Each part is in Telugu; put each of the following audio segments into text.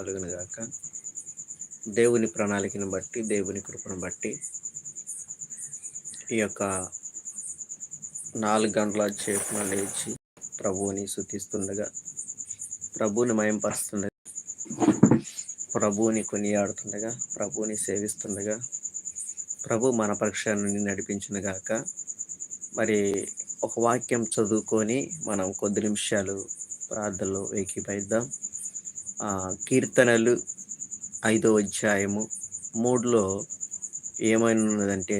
కలుగును గాక. దేవుని ప్రణాళికను బట్టి దేవుని కృపను బట్టి ఈ యొక్క నాలుగు గంటల చేపున లేచి ప్రభువుని శుతిస్తుండగా ప్రభువుని మయంపరుస్తుండగా ప్రభువుని కొనియాడుతుండగా ప్రభువుని సేవిస్తుండగా ప్రభు మన పక్షాన్ని నడిపించిన గాక. మరి ఒక వాక్యం చదువుకొని మనం కొద్ది నిమిషాలు ప్రార్థనలో ఏకీపైద్దాం కీర్తనలు ఐదో అధ్యాయము మూడులో ఏమైనా ఉన్నదంటే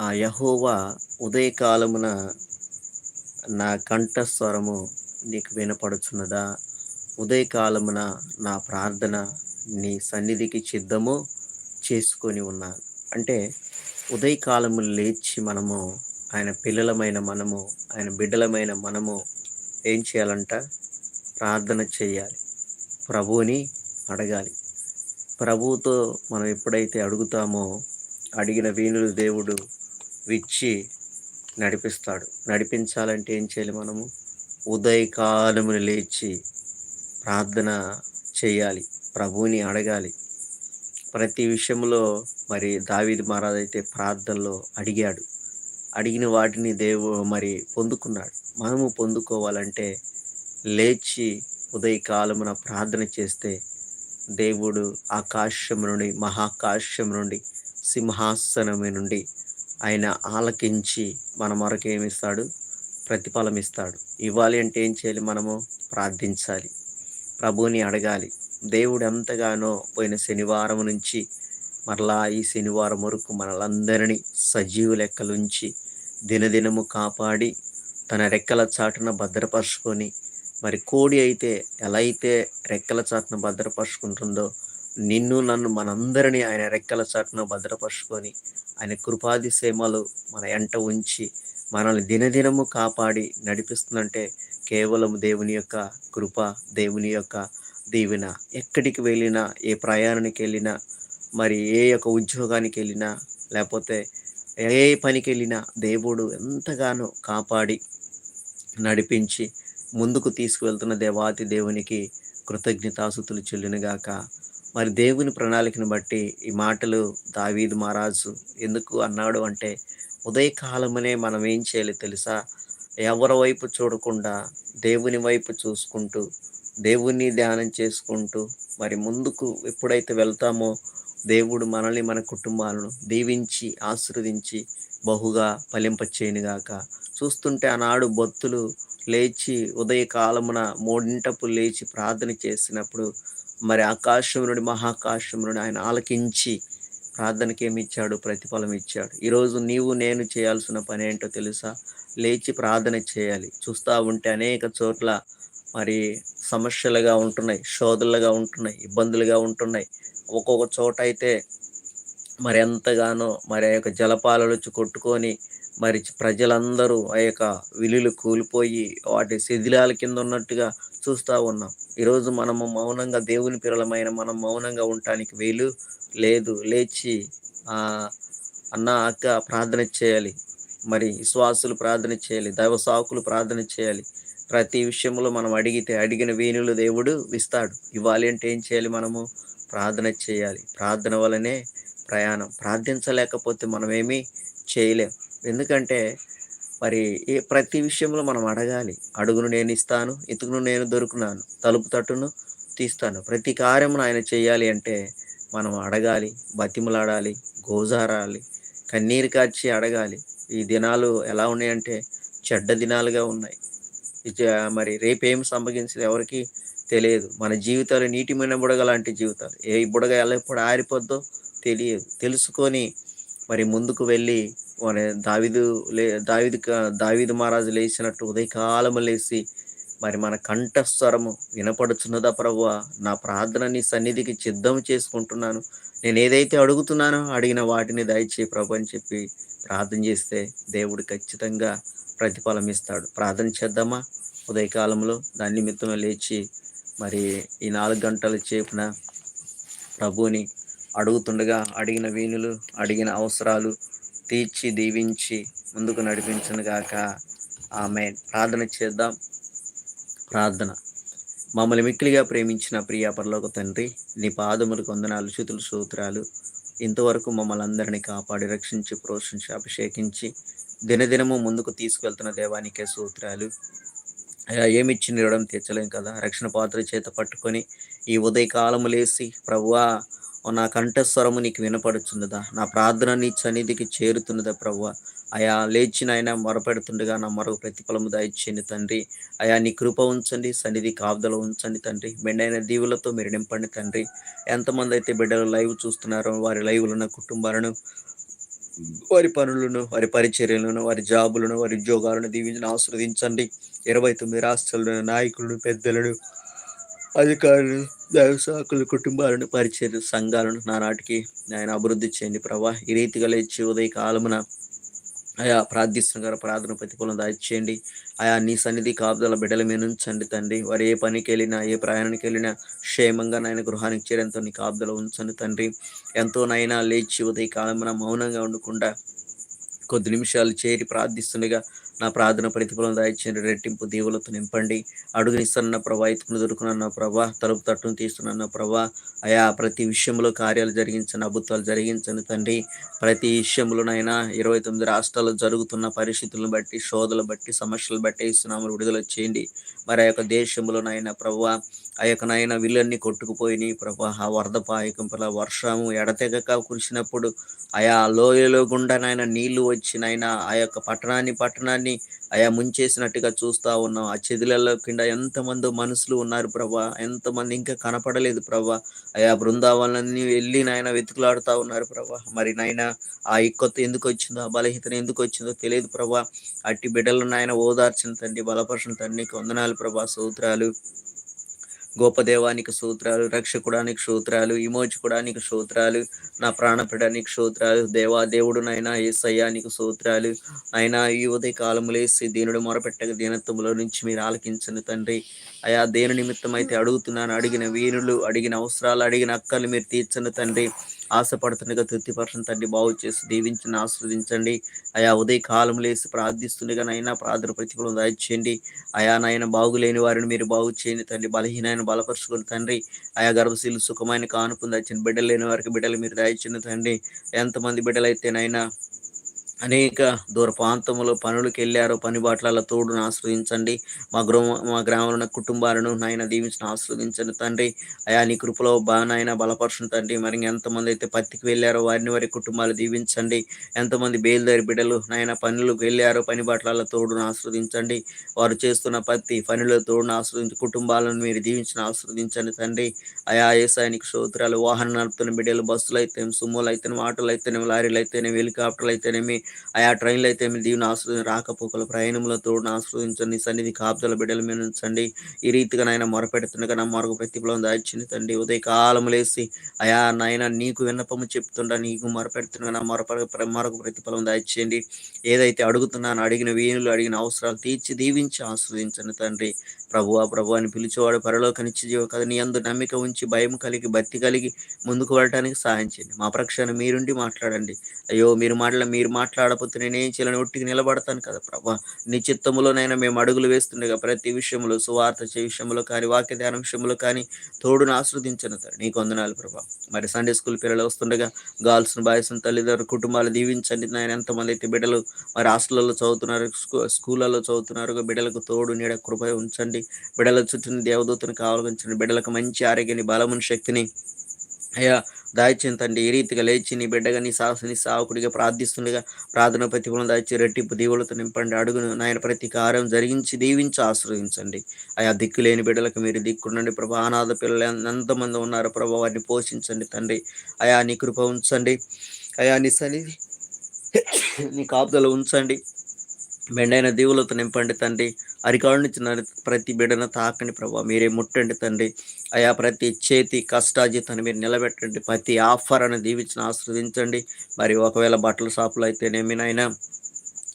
ఆ యహోవా ఉదయకాలమున నా కంఠస్వరము నీకు వినపడుచున్నదా? ఉదయకాలమున నా ప్రార్థన నీ సన్నిధికి సిద్ధము చేసుకొని ఉన్నాను అంటే ఉదయకాలము లేచి మనము ఆయన పిల్లలమైన మనము ఆయన బిడ్డలమైన మనము ఏం చేయాలంట? ప్రార్థన చేయాలి. ప్రభువుని అడగాలి. ప్రభువుతో మనం ఎప్పుడైతే అడుగుతామో అడిగిన వీణులు దేవుడు విచ్చి నడిపిస్తాడు. నడిపించాలంటే ఏం చేయాలి మనము? ఉదయకాలమును లేచి ప్రార్థన చేయాలి. ప్రభువుని అడగాలి. ప్రతి విషయంలో మరి దావీది మహారాజ్ అయితే ప్రార్థనలో అడిగాడు. అడిగిన వాటిని దేవు మరి పొందుకున్నాడు. మనము పొందుకోవాలంటే లేచి ఉదయకాలమున ప్రార్థన చేస్తే దేవుడు ఆకాశం నుండి మహాకాశం నుండి సింహాసనమే నుండి ఆయన ఆలకించి మన మరకేమిస్తాడు ప్రతిఫలం ఇస్తాడు. ఇవ్వాలి అంటే ఏం చేయాలి మనము? ప్రార్థించాలి. ప్రభుని అడగాలి. దేవుడు ఎంతగానో పోయిన శనివారం నుంచి మరలా ఈ శనివారం వరకు మనలందరినీ సజీవ లెక్కలుంచి దినదినము కాపాడి తన రెక్కల చాటున భద్రపరుచుకొని మరి కోడి అయితే ఎలా అయితే రెక్కల చాటున భద్రపరుచుకుంటుందో నిన్ను నన్ను మనందరినీ ఆయన రెక్కల చాటున భద్రపరుచుకొని ఆయన కృపాది సేమలు మన ఎంట ఉంచి మనల్ని దినదినము కాపాడి నడిపిస్తుందంటే కేవలం దేవుని యొక్క కృప దేవుని యొక్క దీవెన. ఎక్కడికి వెళ్ళినా ఏ ప్రయాణానికి వెళ్ళినా మరి ఏ యొక్క ఉద్యోగానికి వెళ్ళినా లేకపోతే ఏ పనికి వెళ్ళినా దేవుడు ఎంతగానో కాపాడి నడిపించి ముందుకు తీసుకువెళ్తున్న దేవాతి దేవునికి కృతజ్ఞతాసుతులు చెల్లినగాక. మరి దేవుని ప్రణాళికను బట్టి ఈ మాటలు దావీద్ మహారాజు ఎందుకు అన్నాడు అంటే ఉదయకాలమనే మనం ఏం చేయాలి తెలుసా? ఎవరి వైపు చూడకుండా దేవుని వైపు చూసుకుంటూ దేవుణ్ణి ధ్యానం చేసుకుంటూ మరి ముందుకు ఎప్పుడైతే వెళ్తామో దేవుడు మనల్ని మన కుటుంబాలను దీవించి ఆశీర్వదించి బహుగా ఫలింపచేయనుగాక. చూస్తుంటే ఆనాడు భక్తులు లేచి ఉదయకాలమున మూడింటపు లేచి ప్రార్థన చేసినప్పుడు మరి ఆకాశం నుండి మహాకాశం నుండి ఆయన ఆలకించి ప్రార్థనకి ఏమి ఇచ్చాడు? ప్రతిఫలం ఇచ్చాడు. ఈరోజు నీవు నేను చేయాల్సిన పని ఏంటో తెలుసా? లేచి ప్రార్థన చేయాలి. చూస్తూ ఉంటే అనేక చోట్ల మరి సమస్యలుగా ఉంటున్నాయి. శోధనలుగా ఉంటున్నాయి. ఇబ్బందులుగా ఉంటున్నాయి. ఒక్కొక్క చోట అయితే మరి ఎంతగానో మరి ఆ యొక్క జలపాలలో కొట్టుకొని మరి ప్రజలందరూ ఆ యొక్క విలులు కూలిపోయి వాటి శిథిలాల కింద ఉన్నట్టుగా చూస్తూ ఉన్నాం. ఈరోజు మనము మౌనంగా దేవుని పిల్లలమైన మనం మౌనంగా ఉండటానికి వీలు లేదు. లేచి అన్న అక్క ప్రార్థన చేయాలి. మరి విశ్వాసులు ప్రార్థన చేయాలి. దైవ సాకులు ప్రార్థన చేయాలి. ప్రతి విషయంలో మనం అడిగితే అడిగిన వీణులు దేవుడు ఇస్తాడు. ఇవ్వాలి అంటే ఏం చేయాలి మనము? ప్రార్థన చేయాలి. ప్రార్థన వలనే ప్రయాణం. ప్రార్థించలేకపోతే మనమేమీ చేయలేం. ఎందుకంటే మరి ఏ ప్రతి విషయంలో మనం అడగాలి. అడుగును నేను ఇస్తాను ఇతుకును నేను దొరుకున్నాను తలుపు తట్టును తీస్తాను. ప్రతి కార్యమును ఆయన చేయాలి అంటే మనం అడగాలి బతిమలాడాలి గోజారాలి కన్నీరు కాచి అడగాలి. ఈ దినాలు ఎలా ఉన్నాయంటే చెడ్డ దినాలుగా ఉన్నాయి. మరి రేపేం సంభవించింది ఎవరికి తెలియదు. మన జీవితాలు నీటిమైన బుడగ లాంటి జీవితాలు. ఏ బుడగ ఎలా ఎప్పుడు ఆరిపోద్దో తెలియదు. తెలుసుకొని మరి ముందుకు వెళ్ళి మరి దావిదు లే దావిదు దావిదు మహారాజు లేచినట్టు ఉదయకాలము లేచి మరి మన కంఠస్వరము వినపడుచున్నదా ప్రభు నా ప్రార్థన నీ సన్నిధికి సిద్ధం చేసుకుంటున్నాను. నేను ఏదైతే అడుగుతున్నానో అడిగిన వాటిని దయచేయి ప్రభు అని చెప్పి ప్రార్థన చేస్తే దేవుడు ఖచ్చితంగా ప్రతిఫలం ఇస్తాడు. ప్రార్థన చేద్దామా? ఉదయకాలంలో దాని నిమిత్తం లేచి మరి ఈ నాలుగు గంటల చేపున ప్రభుని అడుగుతుండగా అడిగిన వీణులు అడిగిన అవసరాలు తీర్చి దీవించి ముందుకు నడిపించను గాక ఆమె ప్రార్థన చేద్దాం. ప్రార్థన. మమ్మల్ని మిక్కిలిగా ప్రేమించిన ప్రియ పరలోక తండ్రి నీ పాదములకు వందనాలు శుతులు సూత్రాలు ఇంతవరకు మమ్మల్ని అందరినీ కాపాడి రక్షించి ప్రోషించి అభిషేకించి దినదినము ముందుకు తీసుకెళ్తున్న దేవానికే సూత్రాలు అయ్యా ఏమిచ్చి నిరవడం తీర్చలేం కదా? రక్షణ పాత్ర చేత పట్టుకొని ఈ ఉదయకాలము లేసి ప్రభువా నా కంఠస్వరము నీకు వినపడుచున్నదా నా ప్రార్థన నీ సన్నిధికి చేరుతున్నదా ప్రభువ అయా లేచిన ఆయన మొరపెడుతుండగా నా మరొక ప్రతిఫలము దయచేయండి తండ్రి. అయా నీ కృప ఉంచండి సన్నిధి కాపుదల ఉంచండి తండ్రి. మెండైన దీవులతో మీరు నింపండి తండ్రి. ఎంతమంది అయితే బిడ్డలు లైవ్ చూస్తున్నారో వారి లైవ్లు ఉన్న కుటుంబాలను వారి పనులను వారి పరిచర్యలను వారి జాబులను వారి ఉద్యోగాలను దీవించిన ఆస్వాదించండి ఇరవై తొమ్మిది రాష్ట్రాలను నాయకులను పెద్దలను అధికారులు వ్యవసాయకులు కుటుంబాలను పరిచయం సంఘాలను నానాటికి ఆయన అభివృద్ధి చేయండి ప్రభా ఈ రీతిగా లేచి ఉదయ కాలమున ఆయా ప్రార్థిస్తున్న ప్రార్థన ప్రతిఫలం దాచేయండి ఆయా నీ సన్నిధి కాపుదల బిడ్డల మీద ఉంచండి తండ్రి. వారు ఏ పనికి వెళ్ళినా ఏ ప్రయాణానికి వెళ్ళినా క్షేమంగా నాయన గృహానికి చేరేంతో నీ కాపుదల ఉంచండి తండ్రి. ఎంతో నైనా లేచి ఉదయ కాలమున మౌనంగా ఉండకుండా కొద్ది నిమిషాలు చేరి ప్రార్థిస్తుండగా నా ప్రార్థన ప్రతిఫలం దాయిచ్చిన రెట్టింపు దీవులతో నింపండి. అడుగునిస్తున్న ప్రభా ఎత్తుకుని దొరుకునన్న ప్రభా తలుపు తట్టును తీస్తున్న ప్రభా. అయా ప్రతి విషయంలో కార్యాలు జరిగించండి అద్భుతాలు జరిగించండి తండ్రి. ప్రతి విషయంలోనైనా ఇరవై తొమ్మిది రాష్ట్రాల్లో జరుగుతున్న పరిస్థితులను బట్టి శోధలు బట్టి సమస్యలు బట్టి ఇస్తున్నాము విడుదల చేయండి. మరి ఆ యొక్క దేశంలోనైనా ప్రభా ఆ యొక్క నాయన విల్లన్నీ కొట్టుకుపోయినాయి. ప్రభా ఆ వరద పాయకంపల వర్షము ఎడతెగక కురిసినప్పుడు ఆయా లోయలో గుండా నాయన నీళ్ళు వచ్చినైనా ఆ యొక్క పట్టణాన్ని పట్టణాన్ని ఆయా ముంచేసినట్టుగా చూస్తా ఉన్నాం. ఆ చెదులలో కింద ఎంతమంది మనుషులు ఉన్నారు ప్రభా. ఎంతమంది ఇంకా కనపడలేదు ప్రభా. ఆయా బృందావనాన్ని వెళ్ళి నాయన వెతుకులాడుతూ ఉన్నారు ప్రభా. మరి నాయన ఆ ఇక్కత్ ఎందుకు వచ్చిందో ఆ బలహీతన ఎందుకు వచ్చిందో తెలియదు ప్రభా. అట్టి బిడ్డలను నాయన ఓదార్చిన తండ్రి బలపరిచిన తండ్రి వందనాలు ప్రభా సూత్రాలు గోపదేవానికి సూత్రాలు రక్షకుడానికి సూత్రాలు విమోచకుడానికి సూత్రాలు నా ప్రాణపడానికి సూత్రాలు దేవా దేవుడు నైనా ఏసయ్యానికి సూత్రాలు అయినా ఈ ఉదయ కాలములేసి దీనుడు మొరపెట్టక దీనత్వంలో నుంచి మీరు ఆలకించను తండ్రి. అయా దేని నిమిత్తం అయితే అడుగుతున్నాను అడిగిన వీరులు అడిగిన అవసరాలు అడిగిన అక్కలు మీరు తీర్చను తండ్రి. ఆశపడుతుండగా తృప్తిపరచని తండ్రి బాగు చేసి దీవించండి ఆస్వాదించండి ఆయా ఉదయ కాలం లేసి ప్రార్థిస్తుండగా నైనా ప్రార్థన ప్రతిఫలం దాయిచేయండి ఆయా నాయన బాగులేని వారిని మీరు బాగు చేయండి తండ్రి. బలహీనమైన బలపరుచుకుని తండ్రి ఆయా గర్భశీలు సుఖమైన కానుపుని దాచండి బిడ్డలు లేని వారికి బిడ్డలు మీరు దాయిచ్చిన తండ్రి. ఎంతమంది బిడ్డలైతేనైనా అనేక దూర ప్రాంతంలో పనులకు వెళ్ళారో పని బాట్ల తోడును ఆశ్రయించండి. మా గృహ మా గ్రామంలో కుటుంబాలను నాయన దీవించిన ఆస్వాదించండి తండ్రి. అయా నీ కృపలో నాయన బలపరచండి తండ్రి. మరి ఎంతమంది అయితే పత్తికి వెళ్ళారో వారిని వారి కుటుంబాలు దీవించండి. ఎంతమంది బయలుదేరి బిడ్డలు నాయన పనులకు వెళ్ళారో పని బాట్ల తోడును ఆశ్రవదించండి వారు చేస్తున్న పత్తి పనుల తోడును ఆస్వాదించి కుటుంబాలను మీరు దీవించిన ఆశ్రవదించండి తండ్రి. అయా ఏసానికి శ్రోత్రాలు వాహనం నడుపుతున్న బిడ్డలు బస్సులు అయితే సుమ్ములు అయితేనే ఆటోలు అయితేనే లారీలు అయితేనే హెలికాప్టర్లు అయితేనేమి ఆయా ట్రైన్లు అయితే మీ దీవుని ఆశ్రదించి రాకపోకల ప్రయాణముల తోడును ఆశ్రదించండి సన్నిధి కాపుదల బిడ్డల మీద ఉంచండి. ఈ రీతిగా నాయన మొరపెడుతుండగా నా మరొక ప్రతిఫలం దాచింది తండ్రి. ఉదయ కాలం లేసి అయా నాయన నీకు విన్నపము చెప్తుండ నీకు మొరపెడుతుండగా నా మొరప మరొక ప్రతిఫలం దాచేయండి. ఏదైతే అడుగుతున్నాను అడిగిన వీణులు అడిగిన అవసరాలు తీర్చి దీవించి ఆస్వాదించండి తండ్రి. ప్రభువా ప్రభు అని పిలిచేవాడు పరలోకనిచ్చి జీవ కదా నీ అందు నమ్మిక ఉంచి భయం కలిగి భక్తి కలిగి ముందుకు వెళ్ళడానికి సహాయం చేయండి. మా ప్రక్షణ మీరుండి మాట్లాడండి. అయ్యో మీరు మాటల మీరు మాట్లాడకపోతే నేను చేయాలని ఒట్టికి నిలబడతాను కదా ప్రభా. నీ చిత్తములోనైనా మేము అడుగులు వేస్తుండగా ప్రతి విషయంలో సువార్త చే విషయంలో కానీ వాక్య ధ్యాన విషయంలో కానీ తోడును ఆస్వాదించను నీకు వందనాలు ప్రభా. మరి సండే స్కూల్ పిల్లలు వస్తుండగా గర్ల్స్ను బాయ్స్ను తల్లిదండ్రులు కుటుంబాలు దీవించండి నాయన. ఎంతమంది అయితే బిడ్డలు మరి హాస్టల్లో చదువుతున్నారు స్కూళ్ళలో చదువుతున్నారు బిడ్డలకు తోడు నీడ కృప ఉంచండి. బిడ్డల చుట్టూ దేవదూతను కావాలని బిడ్డలకు మంచి ఆరోగ్యాన్ని బలముని శక్తిని అయ్యా దాయిచ్చిన ఈ రీతిగా లేచి నీ బిడ్డగా నీ సాహసని సావకుడిగా ప్రార్థిస్తుండగా ప్రార్థన ప్రతిఫలం దాచి రెట్టింపు దీవులతో నింపండి. అడుగును నాయన ప్రతి కార్యం జరిగించి దీవించి ఆశ్రయించండి. ఆయా దిక్కు లేని బిడ్డలకు మీరు దిక్కుండండి ప్రభా. అనాథ పిల్లలు ఎంతమంది ఉన్నారు ప్రభా వారిని పోషించండి తండ్రి. అయా నీ కృప ఉంచండి. అయా నీ సని నీ కాపుదలు ఉంచండి. మెండైన దీవులతో నింపండి తండ్రి. అరికాడు నుంచి ప్రతి బిడ్డను తాకండి ప్రభావ మీరే ముట్టండి తండ్రి. అయా ప్రతి చేతి కష్టాజీతాన్ని మీరు నిలబెట్టండి. ప్రతి ఆఫర్ అని దీవించిన ఆస్వాదించండి. మరి ఒకవేళ బట్టల షాపులు అయితేనేమి నాయన?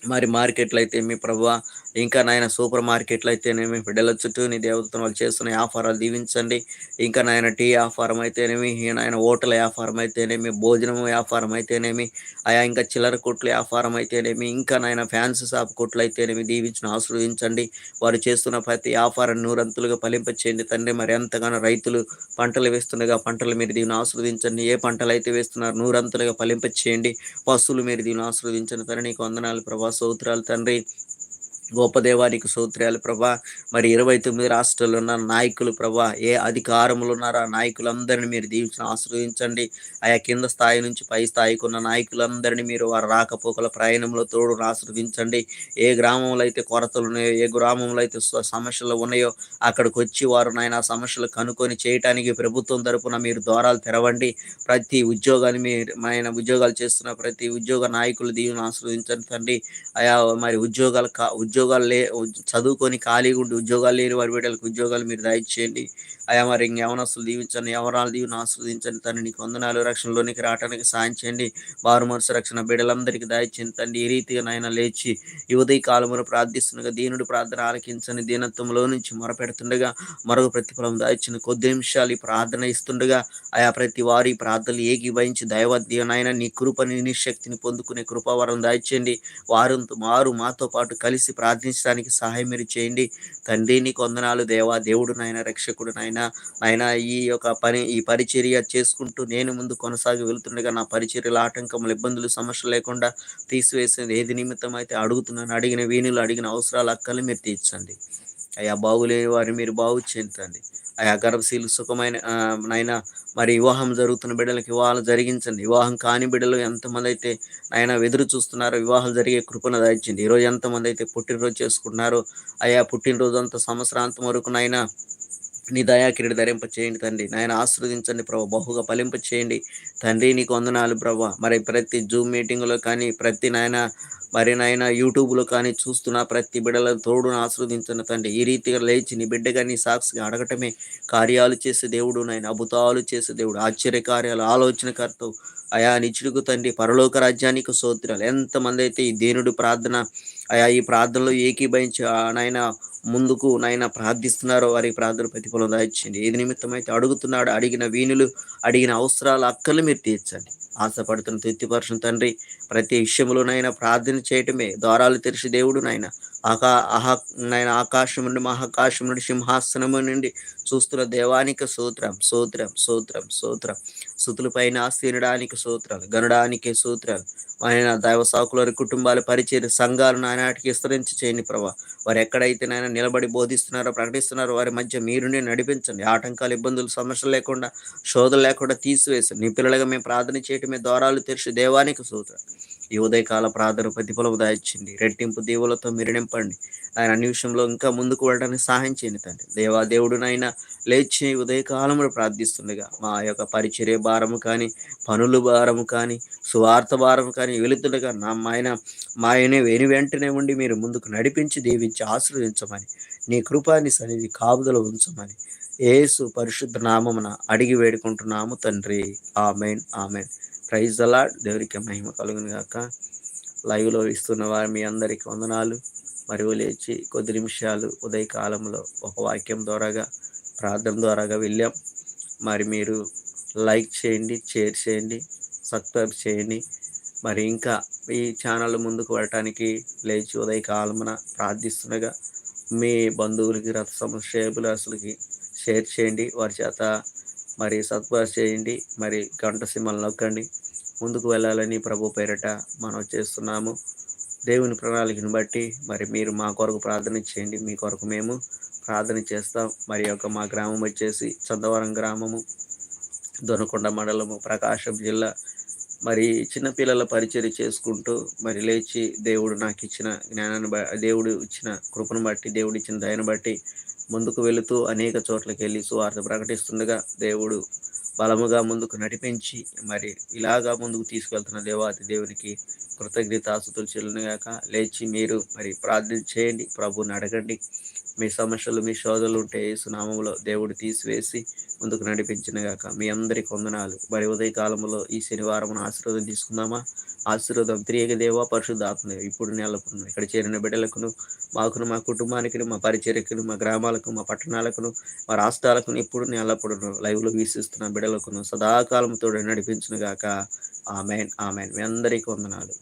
మరి మార్కెట్లో అయితే మీ ప్రభావ ఇంకా నాయన సూపర్ మార్కెట్లు అయితేనేమి బిడ్డల చుట్టూ నీ దేవతను వాళ్ళు చేస్తున్న వ్యాపారాలు దీవించండి. ఇంకా నాయన టీ వ్యాపారం అయితేనేమి నాయన హోటల్ వ్యాపారం అయితేనేమి భోజనం వ్యాపారం అయితేనేమి ఆయా ఇంకా చిల్లర కొట్లు వ్యాపారం అయితేనేమి ఇంకా నాయన ఫ్యాన్సీ షాప్ కొట్లు అయితేనేమి దీవించిన ఆశ్రవదించండి. వారు చేస్తున్న ప్రతి వ్యాపారం నూరంతులుగా ఫలింపచేయండి తండ్రి. మరి ఎంతగానో రైతులు పంటలు వేస్తుండగా పంటలు మీరు దీన్ని ఆశీర్వదించండి. ఏ పంటలు అయితే వేస్తున్నారు నూరంతులుగా ఫలింపచేయండి పశువులు మీరు దీన్ని ఆస్వాదించండి తండ్రి. నీకు వందనాలు ప్రభా సౌత్రాలు తండ్రి. గోపదేవానికి సూత్రాలు ప్రభా. మరి ఇరవై తొమ్మిది రాష్ట్రాల్లో ఉన్న నాయకులు ప్రభా ఏ అధికారంలో ఉన్నారో ఆ నాయకులందరినీ మీరు దీవించిన ఆశ్రయించండి. ఆయా కింద స్థాయి నుంచి పై స్థాయికి ఉన్న నాయకులందరినీ మీరు వారు రాకపోకల ప్రయాణంలో తోడు ఆశ్రదించండి ఏ గ్రామంలో అయితే కొరతలు ఉన్నాయో ఏ గ్రామంలో అయితే సమస్యలు ఉన్నాయో అక్కడికి వచ్చి వారు నాయన సమస్యలు కనుక్కొని చేయటానికి ప్రభుత్వం తరపున మీరు ద్వారాలు తెరవండి. ప్రతి ఉద్యోగాన్ని మీరు ఆయన ఉద్యోగాలు చేస్తున్న ప్రతి ఉద్యోగ నాయకులు దీవుని ఆశ్రయించండి తండ్రి. ఆయా మరి ఉద్యోగాలు కా ఉద్యోగాలు లే చదువుకొని ఖాళీగా ఉండి ఉద్యోగాలు లేని వారి బిడ్డలకు ఉద్యోగాలు మీరు దయచేయండి అయా మరి ఇంకెవనస్తులు దీవించండి ఎవరాలు దీవిని ఆస్వాదించండి తను నీకు వందనాలు రక్షణలోనికి రావడానికి సాయం చేయండి. వారు మనసు రక్షణ బిడ్డలందరికీ దయచేయండి తండ్రి. ఈ రీతిగా నాయన లేచి యువతీ కాలమును ప్రార్థిస్తుండగా దీనుడు ప్రార్థన ఆలకించని దీనత్వంలో నుంచి మొరపెడుతుండగా మరొక ప్రతిఫలం దాయించిన కొద్ది నిమిషాలు ఈ ప్రార్థన ఇస్తుండగా ఆయా ప్రతి వారి ప్రార్థనలు ఏకీభవించి దైవద్యనైనా నీ కృపని నీ శక్తిని పొందుకునే కృపావరం దాయిచ్చండి వారు వారు మాతో పాటు కలిసి ప్రార్థించడానికి సహాయం మీరు చేయండి. తండ్రి నీకు వందనాలు దేవా. దేవుడు నాయన రక్షకుడు నాయన. ఆయన ఈ యొక్క పని ఈ పరిచర్య చేసుకుంటూ నేను ముందు కొనసాగి వెళ్తుండగా నా పరిచర్యల ఆటంకములు ఇబ్బందులు సమస్యలు లేకుండా తీసివేసేది. ఏది నిమిత్తం అయితే అడుగుతున్నాను అడిగిన వీణులు అడిగిన అవసరాలు అక్కలు మీరు తీర్చండి. అయ్యా బాగులేని వారిని మీరు బాగు చెందండి ఆయా గర్భశీలు సుఖమైన నాయన మరి వివాహం జరుగుతున్న బిడ్డలకు వివాహాలు జరిగించండి. వివాహం కాని బిడ్డలు ఎంతమంది అయితే ఆయన ఎదురు చూస్తున్నారో వివాహాలు జరిగే కృపను దాయించండి ఈరోజు ఎంతమంది అయితే పుట్టినరోజు చేసుకున్నారో ఆయా పుట్టినరోజు అంత సంవత్సరాంతం వరకు నాయన నీ దయాకిరీడి ధరింప చేయండి తండ్రి. నాయన ఆశ్రవదించండి ప్రభు బహుగా ఫలింప చేయండి. తండ్రి నీకు వందనాలు ప్రభు. మరి ప్రతి జూమ్ మీటింగ్లో కానీ ప్రతి నాయన మరి నాయన యూట్యూబ్లో కానీ చూస్తున్న ప్రతి బిడ్డల తోడును ఆస్వాదించిన తండ్రి. ఈ రీతిగా లేచి నీ బిడ్డగా నీ సాక్షిగా అడగటమే కార్యాలు చేసే దేవుడు నాయన. అభుతాలు చేసే దేవుడు. ఆశ్చర్య కార్యాలు ఆలోచనకర్త అయా నిచుడుకు తండ్రి పరలోక రాజ్యానికి సోత్రాలు. ఎంతమంది అయితే ఈ దేనుడు ప్రార్థన అయా ఈ ప్రార్థనలో ఏకీభవించి నాయన ముందుకు నాయన ప్రార్థిస్తున్నారో వారి ప్రార్థన ప్రతిఫలం దాయించండి ఏది నిమిత్తం అయితే అడుగుతున్నాడు అడిగిన వీణులు అడిగిన అవసరాలు అక్కలు మీరు తీర్చండి. ఆశపడుతున్న తృప్తిపరచం తండ్రి ప్రతి విషయంలోనైనా ప్రార్థన చేయటమే ద్వారాలు తెరిచి దేవుడు నాయన ఆకా ఆహా నాయన ఆకాశం నుండి మహాకాశం నుండి సింహాసనము నుండి చూస్తున్న దేవానికి సూత్రం సూత్రం సూత్రం సూత్రం. సుతులపైన ఆస్తినడానికి సూత్రాలు గనడానికి సూత్రాలు ఆయన దైవ సాకులని కుటుంబాలు పరిచయ సంఘాలను ఆనాటికి విస్తరించి చేయండి ప్రభా. వారు ఎక్కడైతే నాయన నిలబడి బోధిస్తున్నారో ప్రకటిస్తున్నారో వారి మధ్య మీరునే నడిపించండి. ఆటంకాలు ఇబ్బందులు సమస్యలు లేకుండా శోధలు లేకుండా తీసివేసి నీ పిల్లలుగా మేము ప్రార్థన చేయటమే ద్వారాలు తెరిచి దేవానికి సూత్రం. ఈ ఉదయకాల ప్రార్థన ప్రతిఫలం దాయించండి. రెట్టింపు దేవులతో మీరు నింపండి ఆయన అన్ని విషయంలో ఇంకా ముందుకు వెళ్ళడానికి సహాయం చేయండి తండ్రి. దేవా దేవుడునైనా లేచి ఉదయకాలంలో ప్రార్థిస్తుండగా మా యొక్క పరిచర్య భారము కానీ పనులు భారము కానీ సువార్త భారము కానీ వెళుతుండగా నా ఆయన మా ఆయన వెను వెంటనే ఉండి మీరు ముందుకు నడిపించి దీవించి ఆశీర్వదించమని నీ కృపాన్ని సన్నిధి కాపుదల ఉంచమని ఏసు పరిశుద్ధ నామమున అడిగి వేడుకుంటున్నాము తండ్రి. ఆమెన్. ఆమెన్. ప్రైజ్ అలా దేవునికి మహిమ కలుగును గాక. లైవ్లో ఇస్తున్న వారు మీ అందరికి వందనాలు. మరియు లేచి కొద్ది నిమిషాలు ఉదయకాలంలో ఒక వాక్యం ద్వారాగా ప్రార్థన ద్వారాగా వెళ్ళాం. మరి మీరు లైక్ చేయండి షేర్ చేయండి సబ్స్క్రైబ్ చేయండి. మరి ఇంకా ఈ ఛానల్ ముందుకు వెళ్ళటానికి లేచి ఉదయకాలమున ప్రార్థిస్తుండగా మీ బంధువులకి రథ సమస్యలకి షేర్ చేయండి. వారి చేత మరి సత్పాస్ చేయండి. మరి గంట సింహలు నొక్కండి. ముందుకు వెళ్ళాలని ప్రభు పేరట మనం చేస్తున్నాము. దేవుని ప్రణాళికను బట్టి మరి మీరు మా కొరకు ప్రార్థన చేయండి. మీ కొరకు మేము ప్రార్థన చేస్తాం. మరి యొక్క మా గ్రామం వచ్చేసి చందవరం గ్రామము దొనకొండ మండలము ప్రకాశం జిల్లా. మరి చిన్నపిల్లల పరిచయం చేసుకుంటూ మరి లేచి దేవుడు నాకు ఇచ్చిన జ్ఞానాన్ని దేవుడు ఇచ్చిన కృపను బట్టి దేవుడు ఇచ్చిన దయను బట్టి ముందుకు వెళుతూ అనేక చోట్లకి వెళ్ళి సువార్త ప్రకటిస్తుండగా దేవుడు బలముగా ముందుకు నడిపించి మరి ఇలాగా ముందుకు తీసుకెళ్తున్న దేవాతి దేవునికి కృతజ్ఞత ఆసుతులు చెల్లుగాక లేచి మీరు మరి ప్రార్థన చేయండి ప్రభుని అడగండి. మీ సమస్యలు, మీ శోధలు ఉంటే సునామంలో నామములో దేవుడు తీసివేసి ముందుకు నడిపించునుగాక. మీ అందరికి వందనాలు. మరి ఉదయ కాలంలో ఈ శనివారం ఆశీర్వాదం తీసుకుందామా? ఆశీర్వాదం త్రియక దేవ పరిశుద్ధాత్మ ఇప్పుడు నెలకొను ఇక్కడ చేరిన బిడ్డలకును, మాకును, మా కుటుంబానికి మా పరిచర్యకును, మా గ్రామాలకు, మా పట్టణాలకును, మా రాష్ట్రాలకును ఇప్పుడు ఎల్లప్పుడును లైవ్‌లో వీక్షిస్తున్న బిడ్డలకును సదాకాలంతో నడిపించిన నడిపించునుగాక. ఆమెన్ ఆమెన్ మీ అందరికి వందనాలు.